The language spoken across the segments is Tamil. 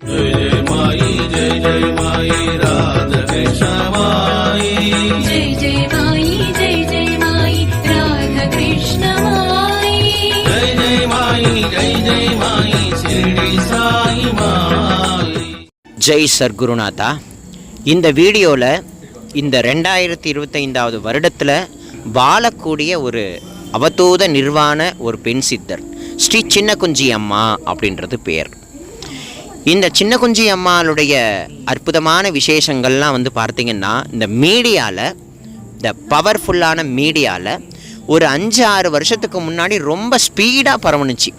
जय माई जय जय माई राधा माई जय जय माई जय जय माई राधा कृष्ण माई जय जय माई जय जय माई शिरडी साई माई ஜெய் சர்க்குருநாதா இந்த வீடியோவில் இந்த ரெண்டாயிரத்தி இருபத்தைந்தாவது வருடத்தில் வாழக்கூடிய ஒரு அவதூத நிர்வாண ஒரு பெண் சித்தர் ஸ்ரீ சின்னகுஞ்சி அம்மா அப்படின்றது பேர் இந்த சின்ன குஞ்சி அம்மாளுடைய அற்புதமான விசேஷங்கள்லாம் வந்து பார்த்திங்கன்னா இந்த மீடியாவில் இந்த பவர்ஃபுல்லான மீடியாவில் ஒரு அஞ்சு ஆறு வருஷத்துக்கு முன்னாடி ரொம்ப ஸ்பீடாக பரவணுச்சு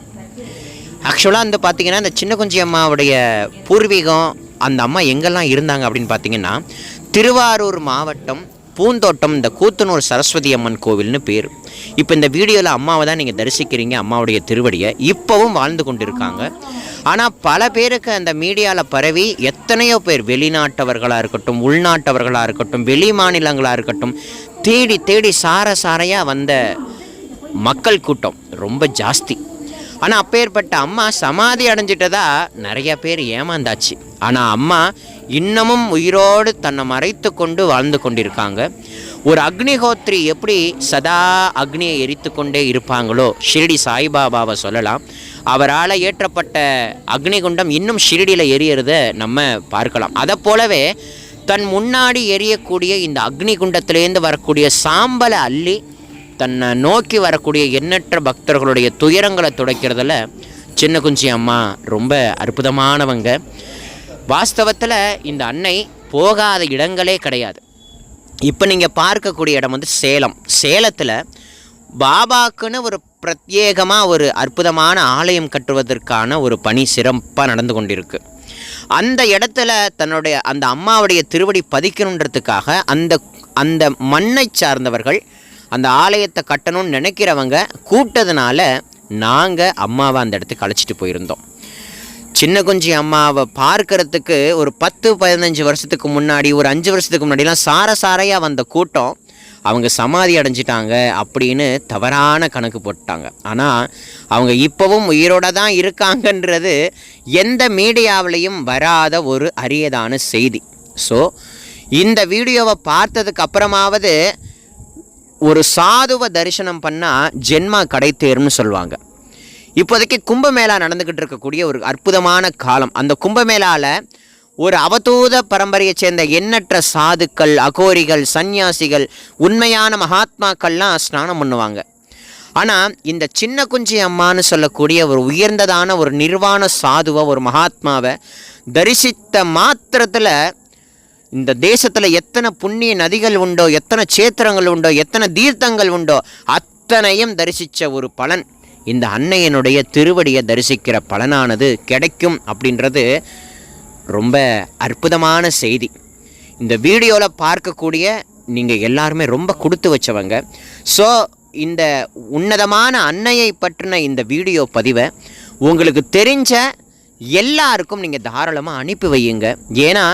ஆக்சுவலாக வந்து பார்த்திங்கன்னா இந்த சின்ன குஞ்சி அம்மாவுடைய பூர்வீகம் அந்த அம்மா எங்கெல்லாம் இருந்தாங்க அப்படின்னு பார்த்தீங்கன்னா திருவாரூர் மாவட்டம் பூந்தோட்டம் இந்த கூத்தனூர் சரஸ்வதி அம்மன் கோவில்னு பேர். இப்போ இந்த வீடியோவில் அம்மாவை தான் நீங்கள் தரிசிக்கிறீங்க அம்மாவுடைய திருவடியை. இப்போவும் வாழ்ந்து கொண்டு இருக்காங்க ஆனால் பல பேருக்கு அந்த மீடியாவில் பரவி எத்தனையோ பேர் வெளிநாட்டவர்களாக இருக்கட்டும் உள்நாட்டவர்களாக இருக்கட்டும் வெளி மாநிலங்களாக இருக்கட்டும் தேடி தேடி சார சாரையாக வந்த மக்கள் கூட்டம் ரொம்ப ஜாஸ்தி. ஆனால் அப்பேற்பட்ட அம்மா சமாதி அடைஞ்சிட்டதா நிறைய பேர் ஏமாந்தாச்சு. ஆனால் அம்மா இன்னமும் உயிரோடு தன்னை மறைத்து கொண்டு வாழ்ந்து கொண்டிருக்காங்க. ஒரு அக்னிஹோத்ரி எப்படி சதா அக்னியை எரித்து கொண்டே இருப்பாங்களோ ஷிரடி சாய்பாபாவை சொல்லலாம். அவரால் ஏற்றப்பட்ட அக்னிகுண்டம் இன்னும் ஷிரடியில் எரியறத நம்ம பார்க்கலாம். அதை போலவே தன் முன்னாடி எரியக்கூடிய இந்த அக்னிகுண்டத்திலேருந்து வரக்கூடிய சாம்பலை அள்ளி தன்னை நோக்கி வரக்கூடிய எண்ணற்ற பக்தர்களுடைய துயரங்களை துடைக்கிறதுல சின்ன குஞ்சி அம்மா ரொம்ப அற்புதமானவங்க. வாஸ்தவத்தில் இந்த அன்னை போகாத இடங்களே கிடையாது. இப்போ நீங்கள் பார்க்கக்கூடிய இடம் வந்து சேலம். சேலத்தில் பாபாக்குன்னு ஒரு பிரத்யேகமாக ஒரு அற்புதமான ஆலயம் கட்டுவதற்கான ஒரு பணி சிறப்பாக நடந்து கொண்டிருக்கு. அந்த இடத்துல தன்னுடைய அந்த அம்மாவுடைய திருவடி பதிக்கணுன்றதுக்காக அந்த அந்த மண்ணை சார்ந்தவர்கள் அந்த ஆலயத்தை கட்டணும்னு நினைக்கிறவங்க கூப்பிட்டதுனால நாங்கள் அம்மாவை அந்த இடத்துக்கு அழைச்சிட்டு போயிருந்தோம். சின்ன குஞ்சி அம்மாவை பார்க்கறதுக்கு ஒரு பத்து பதினஞ்சு வருஷத்துக்கு முன்னாடி ஒரு அஞ்சு வருஷத்துக்கு முன்னாடிலாம் சார சாரையாக வந்த கூட்டம். அவங்க சமாதி அடைஞ்சிட்டாங்க அப்படின்னு தவறான கணக்கு போட்டாங்க. ஆனால் அவங்க இப்போவும் உயிரோட தான் இருக்காங்கன்றது எந்த மீடியாவிலையும் வராத ஒரு அரியதான செய்தி. ஸோ இந்த வீடியோவை பார்த்ததுக்கு அப்புறமாவது ஒரு சாதுவை தரிசனம் பண்ணால் ஜென்மா கடை தேரும்னு சொல்லுவாங்க. இப்போதைக்கு கும்பமேளா நடந்துக்கிட்டு இருக்கக்கூடிய ஒரு அற்புதமான காலம். அந்த கும்பமேளாவில் ஒரு அவதூத பரம்பரையை சேர்ந்த எண்ணற்ற சாதுக்கள் அகோரிகள் சந்நியாசிகள் உண்மையான மகாத்மாக்கள்லாம் ஸ்நானம் பண்ணுவாங்க. ஆனால் இந்த சின்ன குஞ்சி அம்மான்னு சொல்லக்கூடிய ஒரு உயர்ந்ததான ஒரு நிர்வாண சாதுவை ஒரு மகாத்மாவை தரிசித்த மாத்திரத்தில் இந்த தேசத்தில் எத்தனை புண்ணிய நதிகள் உண்டோ எத்தனை சேத்திரங்கள் உண்டோ எத்தனை தீர்த்தங்கள் உண்டோ அத்தனையும் தரிசித்த ஒரு பலன். இந்த அன்னையனுடைய திருவடியை தரிசிக்கிற பலனானது கிடைக்கும் அப்படின்றது ரொம்ப அற்புதமான செய்தி. இந்த வீடியோவில் பார்க்கக்கூடிய நீங்கள் எல்லாருமே ரொம்ப கொடுத்து வச்சவங்க. ஸோ இந்த உன்னதமான அன்னையை பற்றின இந்த வீடியோ பதிவை உங்களுக்கு தெரிஞ்ச எல்லாருக்கும் நீங்கள் தாராளமாக அனுப்பி வையுங்க. ஏன்னா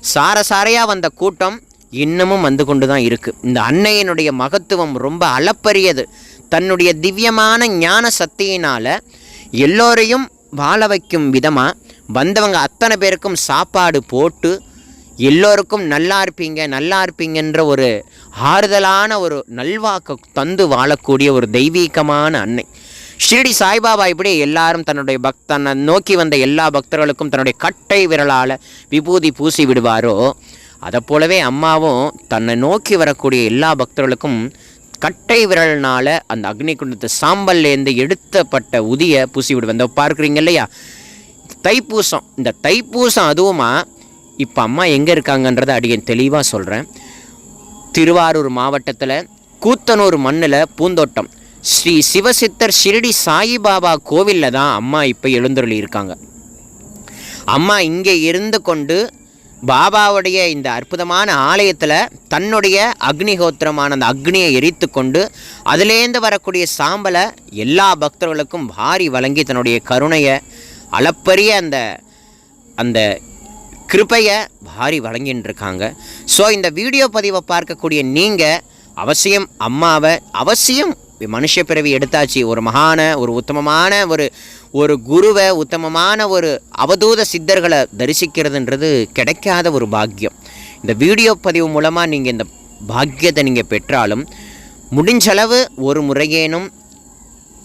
சார சாரையாக வந்த கூட்டம் இன்னமும் வந்து கொண்டு தான் இருக்குது இந்த அன்னையினுடைய மகத்துவம் ரொம்ப அளப்பரியது. தன்னுடைய திவ்யமான ஞான சக்தியினால் எல்லோரையும் வாழ வைக்கும் விதமாக வந்தவங்க அத்தனை பேருக்கும் சாப்பாடு போட்டு எல்லோருக்கும் நல்லா இருப்பீங்க நல்லா இருப்பீங்கன்ற ஒரு ஆறுதலான ஒரு நல்வாக்கு தந்து வாழக்கூடிய ஒரு தெய்வீகமான அன்னை. ஷிரடி சாய்பாபா இப்படி எல்லாரும் தன்னுடைய பக் தன்னை நோக்கி வந்த எல்லா பக்தர்களுக்கும் தன்னுடைய கட்டை விரலால் விபூதி பூசி விடுவாரோ அதை போலவே அம்மாவும் தன்னை நோக்கி வரக்கூடிய எல்லா பக்தர்களுக்கும் கட்டை விரல்னால் அந்த அக்னி குண்டத்தை சாம்பல்லேருந்து எடுத்தப்பட்ட உதியை பூசி விடுவேன் இந்த பார்க்குறீங்க இல்லையா? தைப்பூசம். இந்த தைப்பூசம் அதுவுமா இப்போ அம்மா எங்கே இருக்காங்கன்றதை அடியன் தெளிவாக சொல்கிறேன் திருவாரூர் மாவட்டத்தில் கூத்தனூர் மண்ணில் பூந்தோட்டம். ஸ்ரீ சிவசித்தர் ஷிரடி சாயிபாபா கோவிலில் தான் அம்மா இப்போ எழுந்தருளி இருக்காங்க அம்மா இங்கே இருந்து கொண்டு பாபாவுடைய இந்த அற்புதமான ஆலயத்தில் தன்னுடைய அக்னிஹோத்திரமான அந்த அக்னியை எரித்து கொண்டு அதிலேருந்து வரக்கூடிய சாம்பலை எல்லா பக்தர்களுக்கும் வாரி வழங்கி தன்னுடைய கருணையை அளப்பரிய அந்த அந்த கிருபையை வாரி வழங்கின்னு இருக்காங்க ஸோ இந்த வீடியோ பதிவை பார்க்கக்கூடிய நீங்கள் அவசியம் அம்மாவை அவசியம் மனுஷ பிறவி எடுத்தாச்சு. ஒரு மகான ஒரு உத்தமமான ஒரு ஒரு குருவை உத்தமமான ஒரு அவதூத சித்தர்களை தரிசிக்கிறதுன்றது கிடைக்காத ஒரு பாக்கியம். இந்த வீடியோ பதிவு மூலமாக நீங்கள் இந்த பாக்கியத்தை நீங்கள் பெற்றாலும் முடிஞ்சளவு ஒரு முறையேனும்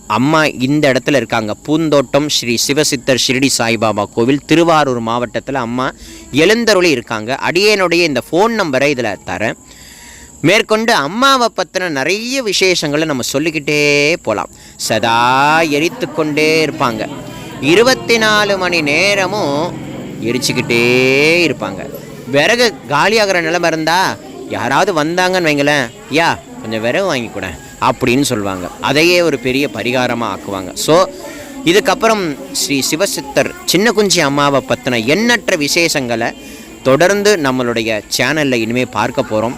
அம்மா இந்த இடத்துல இருக்காங்க. பூந்தோட்டம் ஸ்ரீ சிவசித்தர் ஷிரடி சாய்பாபா கோவில் திருவாரூர் மாவட்டத்தில் அம்மா எழுந்தருளி இருக்காங்க. அடியேனுடைய இந்த ஃபோன் நம்பரை இதில் தரேன். மேற்கொண்டு அம்மாவை பற்றின நிறைய விசேஷங்களை நம்ம சொல்லிக்கிட்டே போகலாம் சதா எரித்து கொண்டே இருப்பாங்க. இருபத்தி நாலு மணி நேரமும் எரிச்சுக்கிட்டே இருப்பாங்க. விறகு காலியாகிற நிலைமை இருந்தால் யாராவது வந்தாங்கன்னு வைங்களேன் யா கொஞ்சம் விறகு வாங்கி கூட அப்படின்னு சொல்லுவாங்க. அதையே ஒரு பெரிய பரிகாரமாக ஆக்குவாங்க. ஸோ இதுக்கப்புறம் ஸ்ரீ சிவசித்தர் சின்ன குஞ்சி அம்மாவை பற்றின எண்ணற்ற விசேஷங்களை தொடர்ந்து நம்மளுடைய சேனலில் இனிமேல் பார்க்க போகிறோம்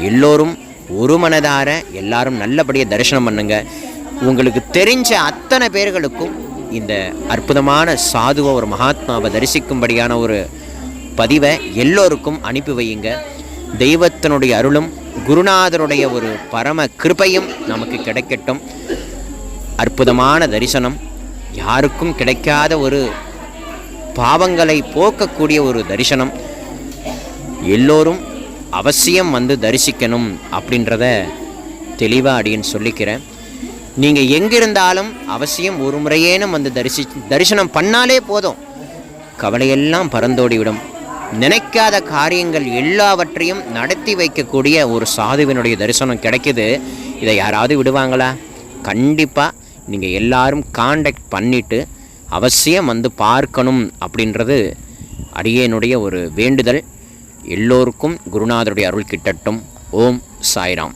எல்லோரும் ஒரு மனதார எல்லாரும் நல்லபடியாக தரிசனம் பண்ணுங்க. உங்களுக்கு தெரிஞ்ச அத்தனை பேர்களுக்கும் இந்த அற்புதமான சாதுவை ஒரு மகாத்மாவை தரிசிக்கும்படியான ஒரு பதிவை எல்லோருக்கும் அனுப்பி வையுங்க. தெய்வத்தினுடைய அருளும் குருநாதருடைய ஒரு பரம கிருபையும் நமக்கு கிடைக்கட்டும். அற்புதமான தரிசனம். யாருக்கும் கிடைக்காத ஒரு பாவங்களை போக்கக்கூடிய ஒரு தரிசனம். எல்லோரும் அவசியம் வந்து தரிசிக்கணும் அப்படின்றத தெளிவாக அப்படின்னு சொல்லிக்கிறேன். நீங்கள் எங்கிருந்தாலும் அவசியம் ஒரு முறையேனும் வந்து தரிசி தரிசனம் பண்ணாலே போதும். கவலையெல்லாம் பறந்தோடிவிடும். நினைக்காத காரியங்கள் எல்லாவற்றையும் நடத்தி வைக்கக்கூடிய ஒரு சாதுவினுடைய தரிசனம் கிடைக்குது. இதை யாராவது விடுவாங்களா? கண்டிப்பாக நீங்கள் எல்லாரும் காண்டக்ட் பண்ணிவிட்டு அவசியம் வந்து பார்க்கணும் அப்படின்றது அடியேனுடைய ஒரு வேண்டுதல். எல்லோருக்கும் குருநாதருடைய அருள் கிட்டட்டும். ஓம் சாய்ராம்.